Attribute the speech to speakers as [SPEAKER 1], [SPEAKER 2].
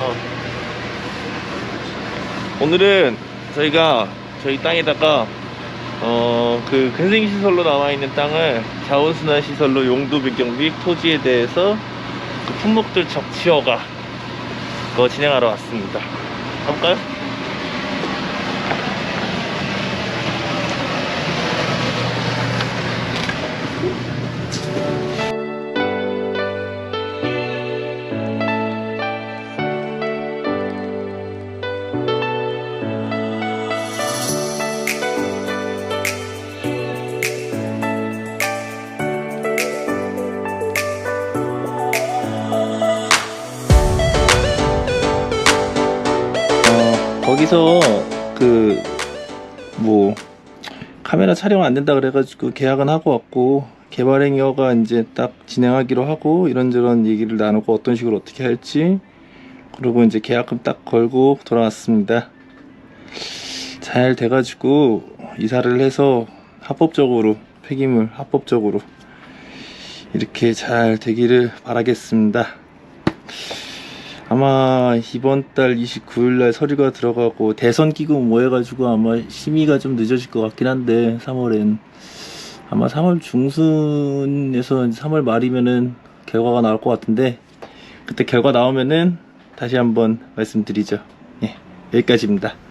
[SPEAKER 1] 어. 오늘은 저희가 저희 땅에다가 어, 그 근생 시설로 나와 있는 땅을 자원순환 시설로 용도 변경 및 토지에 대해서 그 품목들 적치어가 그거 진행하러 왔습니다. 가볼까요? 거기서 그 뭐 카메라 촬영 안 된다 그래가지고 계약은 하고 왔고 개발행위가 이제 딱 진행하기로 하고 이런저런 얘기를 나누고 어떤 식으로 어떻게 할지 그리고 이제 계약금 딱 걸고 돌아왔습니다. 잘 돼가지고 이사를 해서 합법적으로 폐기물 합법적으로 이렇게 잘 되기를 바라겠습니다. 아마 이번 달 29일 날 서류가 들어가고 대선 기금 뭐 해가지고 아마 심의가 좀 늦어질 것 같긴 한데 3월엔 아마 3월 중순에서 3월 말이면은 결과가 나올 것 같은데 그때 결과 나오면은 다시 한번 말씀드리죠. 예, 여기까지입니다.